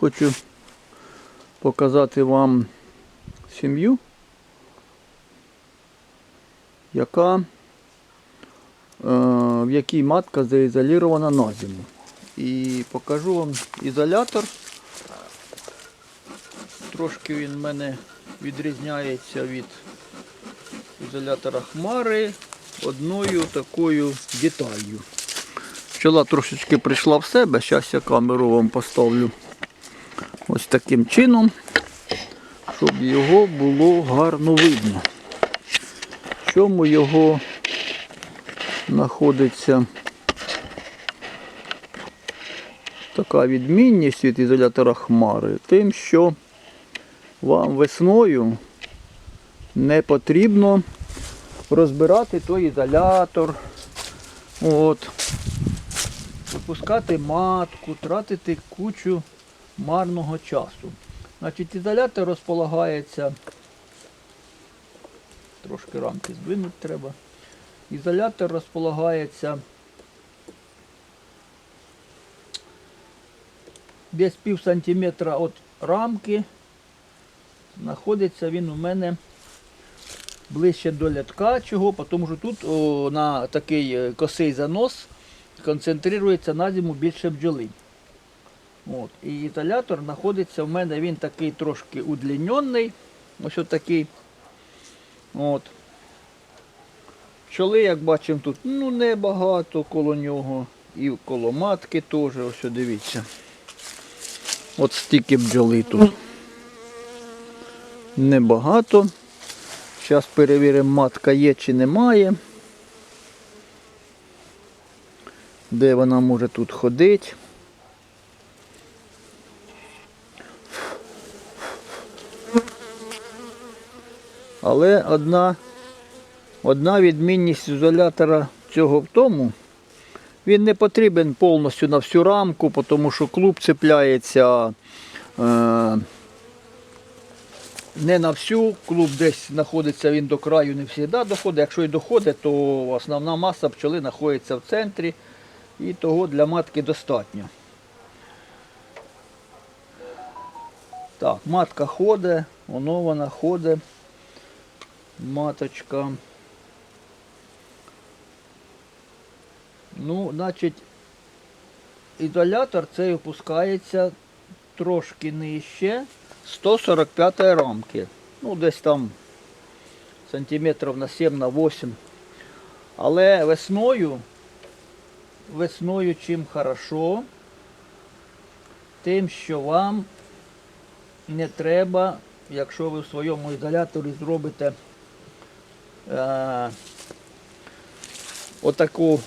Хочу показати вам сім'ю, яка, е, в якій матка заізолірована на зиму. І покажу вам ізолятор. Трошки він в мене відрізняється від ізолятора хмари одною такою деталью. Пчела трошечки прийшла в себе, зараз я камеру вам поставлю ось таким чином, щоб його було гарно видно. В чому його знаходиться? Така відмінність від ізолятора хмари, тим, що вам весною не потрібно розбирати той ізолятор, от, випускати матку, тратити кучу марного часу. Значить, ізолятор розполагається, трошки рамки здвинути треба. Ізолятор розполагається десь пів сантиметра від рамки. Знаходиться він у мене ближче до лятка. Чого? Тому що тут о, на такий е, косий занос концентрується на зиму більше бджоли. От. І ізолятор знаходиться в мене, він такий трошки удлінений. Ось такий. От. Пчоли, як бачимо, тут ну, небагато коло нього. І коло матки теж, ось дивіться. От стільки бджоли тут. Небагато. Зараз перевіримо, матка є чи немає. Де вона може тут ходити. Але одна, одна відмінність ізолятора цього в тому, він не потрібен повністю на всю рамку, тому що клуб цепляється е, не на всю, клуб десь знаходиться він до краю, не завжди доходить. Якщо і доходить, то основна маса пчоли знаходиться в центрі і того для матки достатньо. Так, матка ходить, воно вона ходить, маточка. Ну, значить, ізолятор цей опускається трошки нижче 145 рамки. Ну, десь там сантиметрів на 7 на 8. Але весною, весною чим хорошо, тим, що вам не треба, якщо ви в своєму ізоляторі зробите е, отаку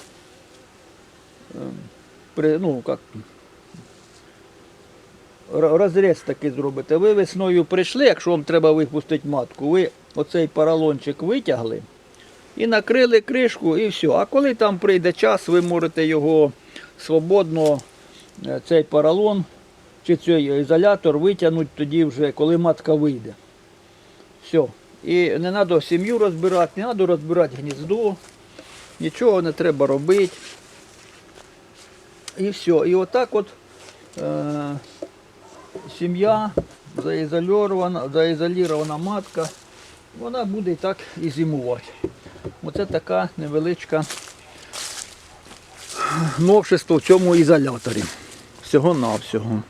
е, ну, як, розріз такий зробите. Ви весною прийшли, якщо вам треба випустити матку, ви оцей поролончик витягли і накрили кришку і все. А коли там прийде час, ви можете його свободно, е, цей поролон чи цей ізолятор витягнути тоді вже, коли матка вийде. Все. І не треба сім'ю розбирати, не треба розбирати гніздо, нічого не треба робити. І все. І отак от е, сім'я заізольована, заізолірована матка, вона буде і так і зимувати. Оце така невеличка новшество в цьому ізоляторі. Всього-навсього.